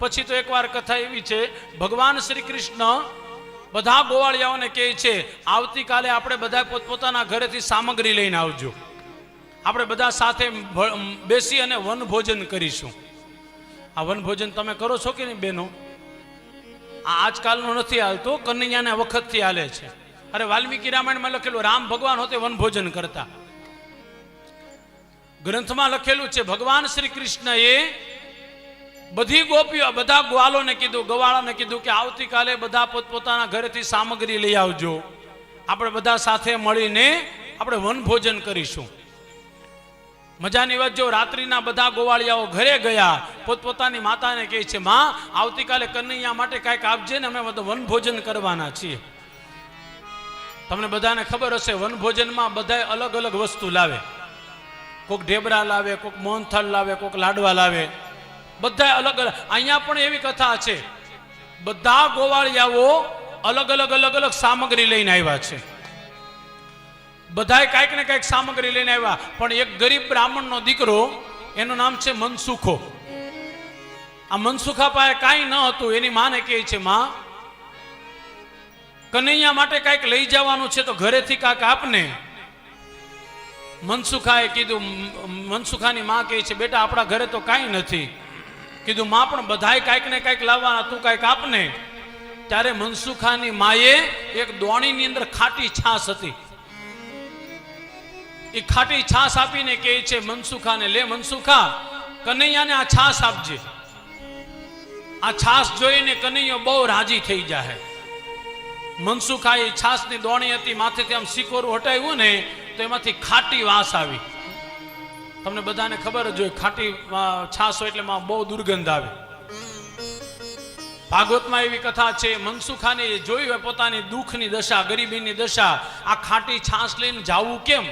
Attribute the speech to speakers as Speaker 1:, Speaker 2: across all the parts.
Speaker 1: પછી તો એકવાર કથા એવી છે, ભગવાન શ્રી કૃષ્ણ બધા ગોવાળિયાઓને કહે છે, આવતીકાલે આપણે બધા પોતપોતાના ઘરેથી સામગ્રી લઈને આવજો. આપણે બધા સાથે બેસી અને વનભોજન કરીશું. આ વનભોજન તમે કરો છો કે નહીં બહેનો આ આજકાલનું નથી હાલતું, કનૈયાના વખતથી હાલે છે. અરે વાલ્મીકી રામાયણમાં લખેલું, રામ ભગવાન હોતે વનભોજન કરતા. ગ્રંથમાં લખેલું છે, ભગવાન શ્રી કૃષ્ણએ બધી ગોપીઓ, બધા ગ્વાલોને કીધું, ગવાળાને કીધું કે આવતીકાલે બધા પોતપોતાના ઘરેથી સામગ્રી લઈ આવજો. આપણે બધા સાથે મળીને આપણે વનભોજન કરીશું. મજાની વાત, જો રાત્રિના બધા ગોવાળિયાઓ ઘરે ગયા, પોતપોતાની માતાને કહે છે, માં, આવતીકાલે કનૈયા માટે કાંઈક આપજે ને અમે બધા વનભોજન કરવાના છીએ. તમને બધાને ખબર હશે, વનભોજનમાં બધા અલગ અલગ વસ્તુ લાવે. કોક ઢેબરા લાવે, કોક મોહનથાળ લાવે, કોક લાડવા લાવે. બધા અલગ અલગ. અહીંયા પણ એવી કથા છે. બધા ગોવાળિયાઓ અલગ અલગ અલગ અલગ સામગ્રી લઈને આવ્યા છે. બધાએ કાંઈક ને કાંઈક સામગ્રી લઈને આવ્યા. પણ એક ગરીબ બ્રાહ્મણનો દીકરો, એનું નામ છે મનસુખો. આ મનસુખા પાસે કાંઈ ન હતું, એની માને કહે છે, માં, કનૈયા માટે કાંઈક લઈ જવાનું છે તો ઘરેથી કાંઈક આપને. મનસુખાએ કીધું મનસુખાની માં કહે છે, બેટા, આપણા ઘરે તો કાંઈ નથી. કીધું, માં પણ બધાય કાંઈક ને કાંઈક લાવવાના, તું કાંઈક આપને. ત્યારે મનસુખાની માએ એક દોણીની અંદર ખાટી છાશ હતી. એ ખાટી છાશ આપીને કહે છે, મનસુખાને લે મનસુખા, કનૈયાને આ છાશ આપજે. આ છાશ જોઈને કનૈયો બહુ રાજી થઈ જાય મનસુખા એ છાશની દોણી હતી, માથેથી આમ સિકોરું હટાવ્યું ને, તો એમાંથી ખાટી વાસ આવી. તમને બધાને ખબર જ હોય, ખાટી છાસ હોય એટલે એમાં બહુ દુર્ગંધ આવે. ભાગવતમાં એવી કથા છે, મનસુખાને જોયું હોય પોતાની દુઃખની દશા, ગરીબીની દશા, આ ખાટી છાશ લઈને જાવું કેમ?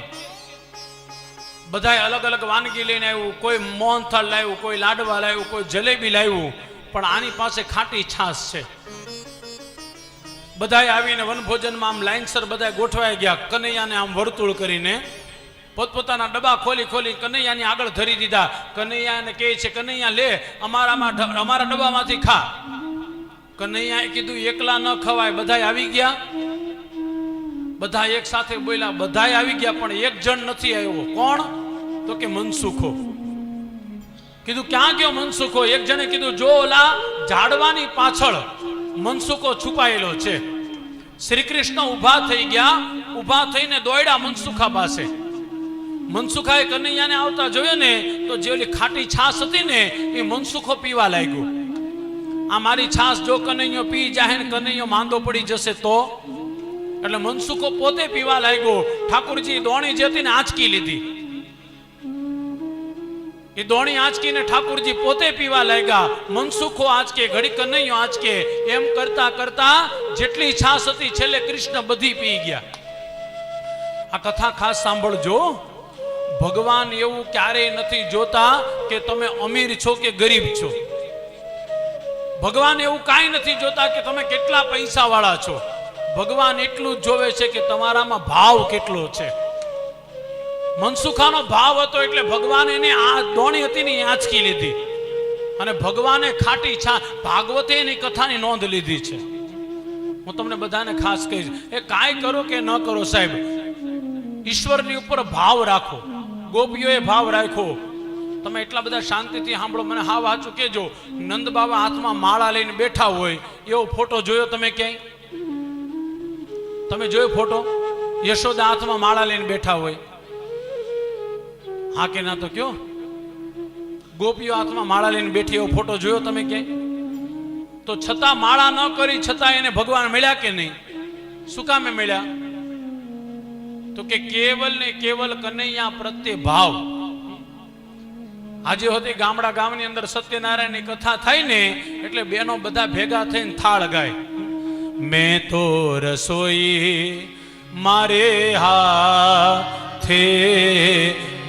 Speaker 1: બધાએ અલગ અલગ વાનગી લઈને આવ્યું, કોઈ મોહનથાળ લાવ્યું, કોઈ લાડવા લાવ્યું, કોઈ જલેબી લાવ્યું, પણ આની પાસે ખાટી છાશ છે. બધાએ આવીને વનભોજનમાં આમ લાઈનસર બધા ગોઠવાઈ ગયા, કનૈયાને આમ વર્તુળ કરીને પોતપોતાના ડબ્બા ખોલી ખોલી કનૈયાની આગળ ધરી દીધા. કનૈયાને કહે છે, કનૈયા, લે, અમારામાં અમારા ડબ્બામાંથી ખા. કનૈયાએ કીધું, એકલા ન ખવાય, બધાય આવી ગયા. બધા એક સાથે બોલ્યા, બધાય આવી ગયા, પણ એક જણ નથી આવ્યો. કોણ? તો કે મનસુખો. કીધું, ક્યાં ગયો મનસુખો? એક જણે કીધું, જો ઓલા ઝાડવાની પાછળ મનસુખો છુપાયેલો છે. શ્રી કૃષ્ણ ઊભા થઈ ગયા, ઊભા થઈને દોડ્યા મનસુખા પાસે. મનસુખાએ કનૈયાને આવતા જોયો ને, તો જે ઓલી ખાટી છાશ હતી ને, એ મનસુખો પીવા લાગ્યો. આ મારી છાશ જો કનૈયો પી જાહે કનૈયો માંદો પડી જશે તો? એટલે મનસુખો પોતે પીવા લાગ્યો. ઠાકુરજી, દોણી જે હતી ને આંચકી લીધી. એ દોણી આંચકીને ઠાકુરજી પોતે પીવા લાગ્યા. મનસુખો આંચકે, ઘડી કનૈયો આંચકે. એમ કરતા કરતા જેટલી છાશ હતી, છેલ્લે કૃષ્ણ બધી પી ગયા. આ કથા ખાસ સાંભળજો. ભગવાન એવું ક્યારેય નથી જોતા કે તમે અમીર છો કે ગરીબ છો. ભગવાન એવું કાંઈ નથી જોતા કે તમે કેટલા પૈસા વાળા છો. ભગવાન એટલું જ જોવે છે કે તમારામાં ભાવ કેટલો છે. મનસુખાનો ભાવ હતો એટલે ભગવાન એને આ દોણી હતી ને આંચકી લીધી. અને ભગવાને ખાટી છા ભાગવતે એની કથાની નોંધ લીધી છે. હું તમને બધાને ખાસ કહીશ. એ કાંઈ કરો કે ન કરો સાહેબ, ઈશ્વરની ઉપર ભાવ રાખો. ગોપીઓએ ભાવ રાખ્યો. તમે એટલા બધા શાંતિથી સાંભળો, મને હા વાંચું કેજો નંદ બાબા હાથમાં માળા લઈને બેઠા હોય, એવો ફોટો જોયો તમે ક્યાંય? તમે જોયો ફોટો? યશોદા હાથમાં માળા લઈને બેઠા હોય. હા કે ના તો કયો? ગોપીઓ હાથમાં માળા લઈને બેઠી એવો ફોટો જોયો તમે ક્યાંય? તો છતાં માળા ન કરી, છતાં એને ભગવાન મળ્યા કે નહીં? શું કામે મળ્યા? તો કે કેવલ ને કેવલ કનૈયા પ્રત્યે ભાવ આજે હોતી ગામડા ગામની અંદર સત્યનારાયણની કથા થાય ને એટલે બેનો બધા ભેગા થઈને થાળ ગાય. મેં તો રસોઈ મારે હાથે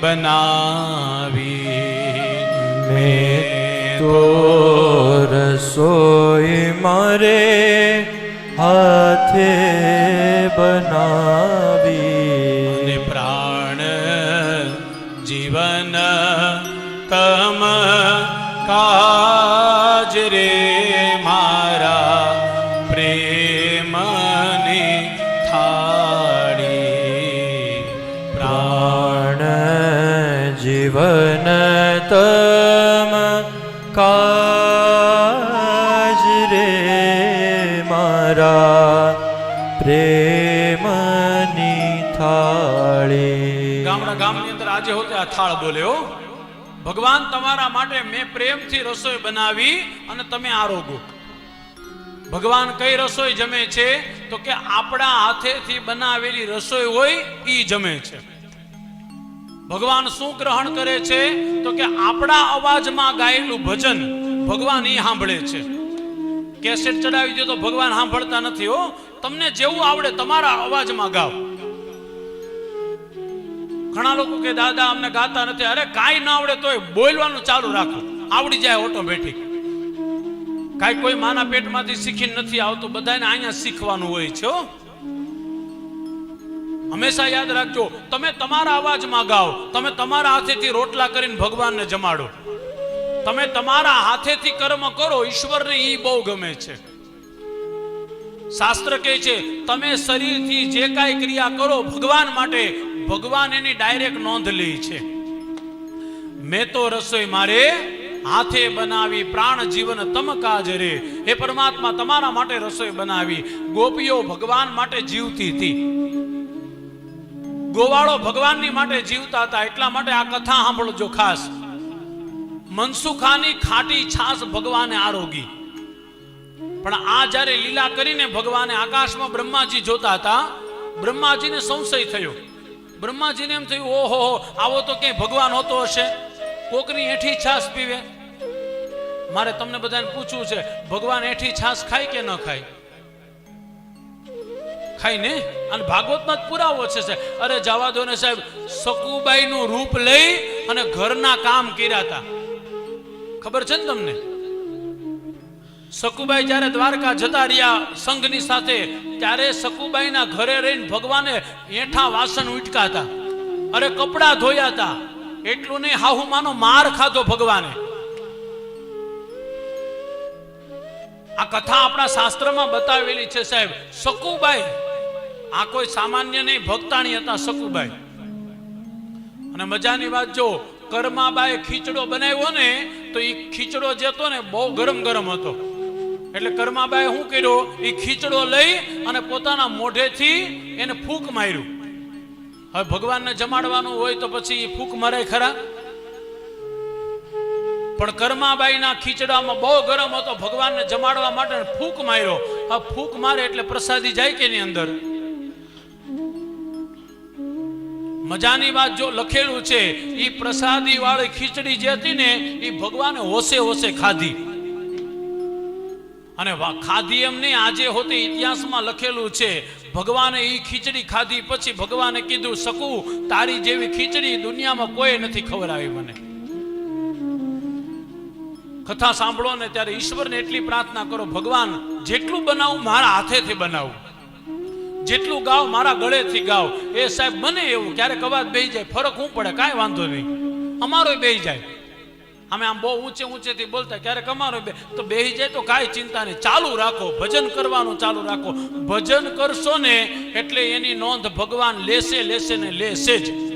Speaker 1: બનાવી.
Speaker 2: મેં તો રસોઈ મારે હાથે બનાવી.
Speaker 1: જીવન તમ કાજ રે મારા પ્રેમની થાળી. પ્રાણ
Speaker 2: જીવન તમ કાજ
Speaker 1: આજે હોતે આ થાળ બોલ્યો, ભગવાન, તમારા માટે મેં પ્રેમથી રસોઈ બનાવી અને તમે આરોગો ભગવાન કઈ રસોઈ જમે છે? તો કે આપણા હાથેથી બનાવેલી રસોઈ હોય એ જમે છે. ભગવાન શું ગ્રહણ કરે છે? તો કે આપણા અવાજમાં ગાયેલું ભજન ભગવાન એ સાંભળે છે. કેસેટ ચડાવી દો તો ભગવાન સાંભળતા નથી હો. તમને જેવું આવડે તમારા અવાજમાં ગાઓ. ઘણા લોકો કે, દાદા, અમને ગાતા નથી. અરે, કાંઈ ના આવડે તોય બોલવાનું ચાલુ રાખો. આવડી જાય ઓટોમેટિક કાંઈ કોઈ માના પેટમાંથી શીખીને નથી આવતું. બધાને અહીંયા શીખવાનું હોય છે, હો. હંમેશા યાદ રાખજો, તમે તમારા અવાજમાં ગાઓ તમે તમારા હાથેથી રોટલા કરીને ભગવાનને જમાડો. તમે તમારા હાથેથી કર્મ કરો, ઈશ્વરને ઈ બહુ ગમે છે. શાસ્ત્ર કહે છે, તમે શરીરથી જે કાંઈ ક્રિયા કરો ભગવાન માટે ભગવાન એની ડાયરેક્ટ નોંધ લે છે. મેં તો રસોઈ મારે હાથે બનાવી, પ્રાણ જીવન તમ કાજ રે. એ પરમાત્મા, તમારા માટે રસોઈ બનાવી. ગોપીઓ ભગવાન માટે જીવતી હતી. ગોવાળો ભગવાનની માટે જીવતા હતા, એટલા માટે આ કથા સાંભળજો ખાસ. મનસુખાની ખાટી છાસ ભગવાને આરોગી. પણ આ જ્યારે લીલા કરીને ભગવાને આકાશમાં બ્રહ્માજી જોતા હતા, બ્રહ્માજીને સંશય થયો. બ્રહ્માજીને એમ થયું, ઓહો આવો તો ક્યાંય ભગવાન હોતો હશે? કોકની એઠી છાસ પીવે. મારે તમને બધાને પૂછવું છે, ભગવાન એઠી છાસ ખાય કે ન ખાય? ખાય ને? અને ભાગવતમાં જ પુરાવો છે અરે, જવા દો ને, સાહેબ. સકુબાઈનું રૂપ લઈ અને ઘરના કામ કર્યા હતા. ખબર છે ને તમને? સકુબાઈ જ્યારે દ્વારકા જતા રહ્યા સંઘની સાથે, ત્યારે સકુબાઈના ઘરે રહીને ભગવાને એઠા વાસણ ઉટકાતા અરે કપડા ધોયા હતા. એટલું નહીં, હાહુમાનો માર ખાધો ભગવાને. આ કથા આપણા શાસ્ત્રમાં બતાવેલી છે સાહેબ સકુબાઈ આ કોઈ સામાન્ય નહીં, ભક્તાણી હતા સકુબાઈ અને મજાની વાત જો, કર્માબાએ ખીચડો બનાવ્યો ને, તો એ ખીચડો જે હતો ને, બહુ ગરમ ગરમ હતો. એટલે કર્માબાએ શું કર્યો? એ ખીચડો લઈ અને પોતાના મોઢેથી એને ફૂંક માર્યું. હવે ભગવાનને જમાડવાનું હોય તો પછી એ ફૂંક મરે ખરા? પણ કર્માબાઈના ખીચડામાં બહુ ગરમ હતો, ભગવાનને જમાડવા માટે ફૂંક માર્યો. આ ફૂંક મારે એટલે પ્રસાદી જાય કે એની અંદર? મજાની વાત જો લખેલું છે એ પ્રસાદી વાળી ખીચડી જે હતી ને એ ભગવાને હોશે હોશે ખાધી. અને ખાધી એમ નહીં આજે હોતે ઇતિહાસમાં લખેલું છે, ભગવાને એ ખીચડી ખાધી પછી ભગવાને કીધું, શકું, તારી જેવી ખીચડી દુનિયામાં કોઈ નથી ખવડાવી મને. કથા સાંભળો ને ત્યારે ઈશ્વરને એટલી પ્રાર્થના કરો, ભગવાન, જેટલું બનાવું મારા હાથેથી બનાવું. જેટલું ગાવ મારા ગળેથી ગાવ. એ સાહેબ મને એવું, ક્યારેક અવાજ બેહી જાય, ફરક હું પડે, કાંઈ વાંધો નહીં. અમારો બેહી જાય. અમે આમ બહુ ઊંચે ઊંચેથી બોલતા, ક્યારેક અમારો બે તો બેહી જાય તો કાંઈ ચિંતા નહીં. ચાલુ રાખો, ભજન કરવાનું ચાલુ રાખો. ભજન કરશો ને એટલે એની નોંધ ભગવાન લેશે લેશે ને લેશે જ.